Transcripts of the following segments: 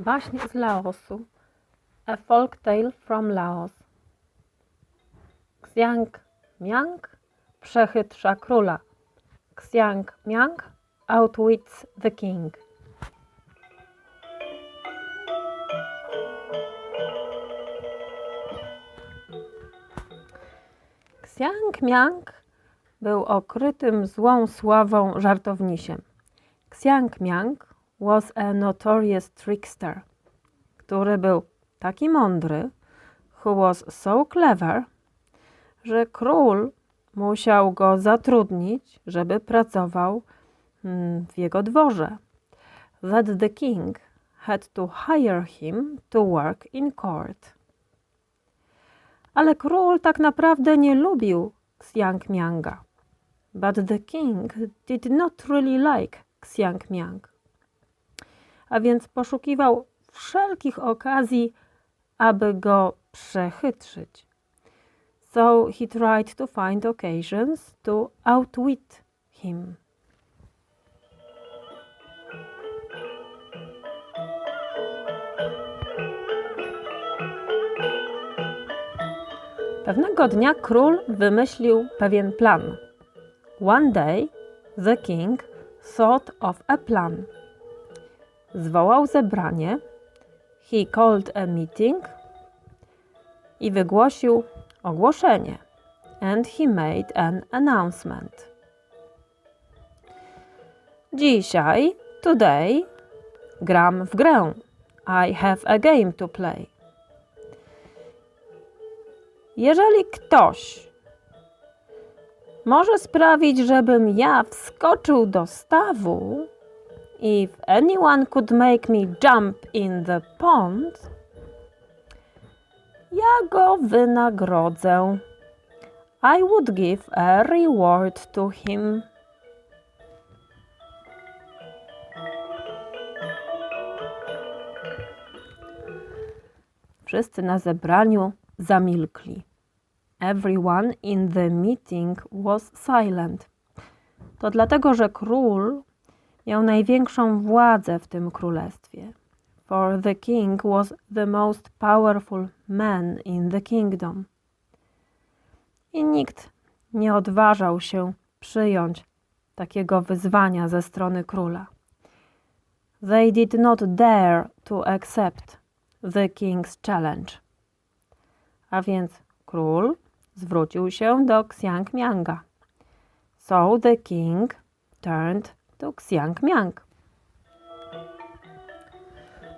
Baśń z Laosu. A folk tale from Laos. Xiang Miang przechytrza króla. Xiang Miang outwits the king. Xiang Miang był okrytym złą sławą żartownisiem. Xiang Miang was a notorious trickster, który był taki mądry, who was so clever, że król musiał go zatrudnić, żeby pracował mm, w jego dworze. That the king had to hire him to work in court. Ale król tak naprawdę nie lubił Xiang Mianga. But the king did not really like Xiang Miang. A więc poszukiwał wszelkich okazji, aby go przechytrzyć. So he tried to find occasions to outwit him. Pewnego dnia król wymyślił pewien plan. One day the king thought of a plan. Zwołał zebranie. He called a meeting i wygłosił ogłoszenie. And he made an announcement. Dzisiaj, today, gram w grę. I have a game to play. Jeżeli ktoś może sprawić, żebym ja wskoczył do stawu, if anyone could make me jump in the pond, ja go wynagrodzę. I would give a reward to him. Wszyscy na zebraniu zamilkli. Everyone in the meeting was silent. To dlatego, że król miał największą władzę w tym królestwie. For the king was the most powerful man in the kingdom. I nikt nie odważał się przyjąć takiego wyzwania ze strony króla. They did not dare to accept the king's challenge. A więc król zwrócił się do Xiang Mianga. So the king turned to Xiang Miang.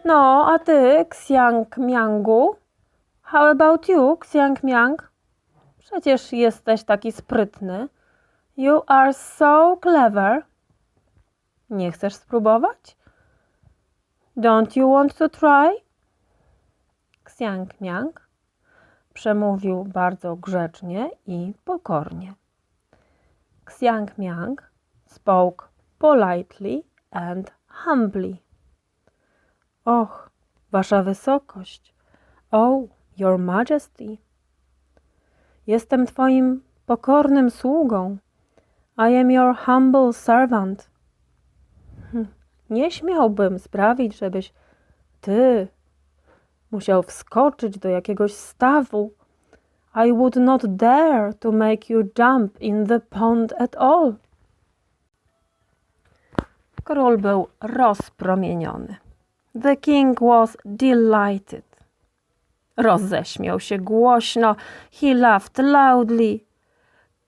No, a ty, Xiang Miangu? How about you, Xiang Miang? Przecież jesteś taki sprytny. You are so clever. Nie chcesz spróbować? Don't you want to try? Xiang Miang przemówił bardzo grzecznie i pokornie. Xiang Miang spoke politely and humbly. Och, Wasza Wysokość, oh, Your Majesty. Jestem Twoim pokornym sługą. I am your humble servant. Hm, Nie śmiałbym sprawić, żebyś Ty musiał wskoczyć do jakiegoś stawu. I would not dare to make you jump in the pond at all. Król był rozpromieniony. The king was delighted. Roześmiał się głośno. He laughed loudly.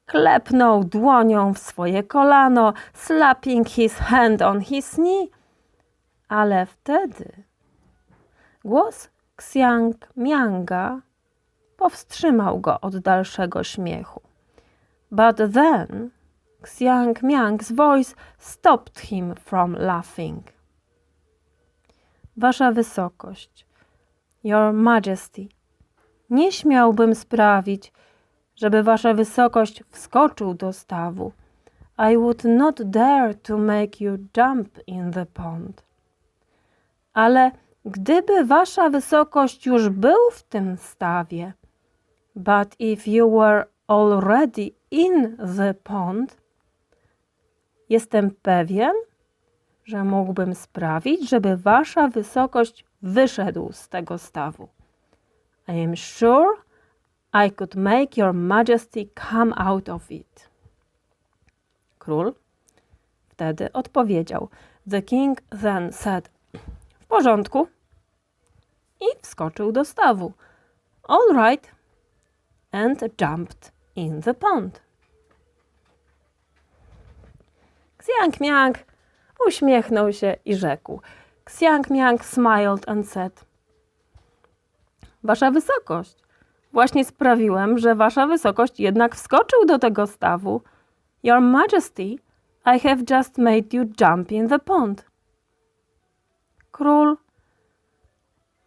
Klepnął dłonią w swoje kolano, slapping his hand on his knee. Ale wtedy głos Xiang Mianga powstrzymał go od dalszego śmiechu. But then Xiang Miang's voice stopped him from laughing. Wasza Wysokość, Your Majesty, nie śmiałbym sprawić, żeby Wasza Wysokość wskoczył do stawu. I would not dare to make you jump in the pond. Ale gdyby Wasza Wysokość już był w tym stawie, but if you were already in the pond, jestem pewien, że mógłbym sprawić, żeby Wasza Wysokość wyszedł z tego stawu. I am sure I could make your majesty come out of it. Król wtedy odpowiedział. The king then said, w porządku. I wskoczył do stawu. All right. And jumped in the pond. Xiang Miang uśmiechnął się i rzekł. Xiang Miang smiled and said, Wasza wysokość, właśnie sprawiłem, że wasza wysokość jednak wskoczył do tego stawu. Your Majesty, I have just made you jump in the pond. Król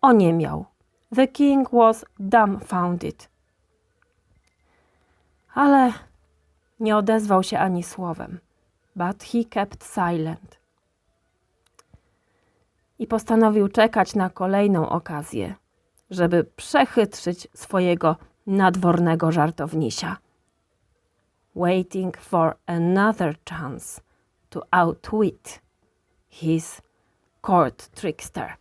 oniemiał. The king was dumbfounded. Ale nie odezwał się ani słowem. But he kept silent. I postanowił czekać na kolejną okazję, żeby przechytrzyć swojego nadwornego żartownisia. Waiting for another chance to outwit his court trickster.